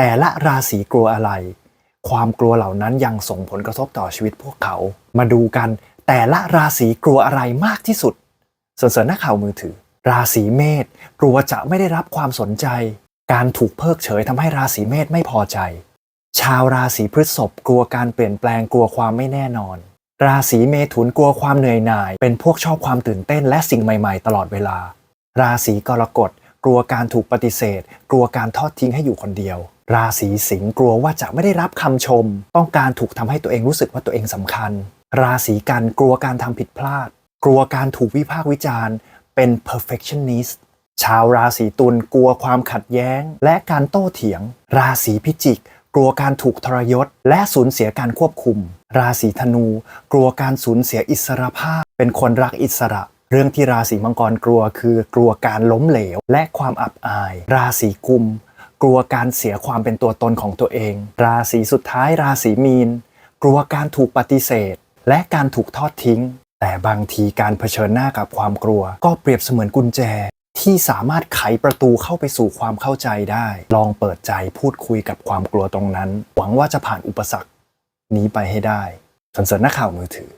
แต่ละราศีกลัวอะไร ความกลัวเหล่านั้นยังส่งผลกระทบต่อชีวิตพวกเขา มาดูกันแต่ละราศีกลัวอะไรมากที่สุดส่วนเสริญนักข่าวมือถือ ราศีเมษกลัวจะไม่ได้รับความสนใจ การถูกเพิกเฉยทำให้ราศีเมษไม่พอใจ ชาวราศีพฤษภกลัวการเปลี่ยนแปลงกลัวความไม่แน่นอน ราศีเมถุนกลัวความเหนื่อยหน่าย เป็นพวกชอบความตื่นเต้นและสิ่งใหม่ ๆ ตลอดเวลา ราศีกรกฎกลัวการถูกปฏิเสธ กลัวการทอดทิ้งให้อยู่คนเดียว ราศีสิงห์กลัวว่าจะไม่ได้รับคำชม ต้องการถูกทำให้ตัวเองรู้สึกว่าตัวเองสำคัญ ราศีกันกลัวการทำผิดพลาด กลัวการถูกวิพากษ์วิจารณ์ เป็น perfectionist ชาวราศีตุลกลัวความขัดแย้ง และการโต้เถียง ราศีพิจิก กลัวการถูกทรยศ และสูญเสียการควบคุม ราศีธนู กลัวการสูญเสียอิสรภาพ เป็นคนรักอิสระ เรื่องที่ราศีมังกรกลัวคือกลัวการล้มเหลว และความอับอาย ราศีกุม กลัวการเสียความเป็นตัวตนของตัวเอง ราศีสุดท้ายราศีมีน กลัวการถูกปฏิเสธ และการถูกทอดทิ้ง แต่บางทีการเผชิญหน้ากับความกลัว ก็เปรียบเสมือนกุญแจ ที่สามารถไขประตูเข้าไปสู่ความเข้าใจได้ ลองเปิดใจพูดคุยกับความกลัวตรงนั้น หวังว่าจะผ่านอุปสรรค นี้ไปให้ได้สนเสริญนักข่าวมือถือ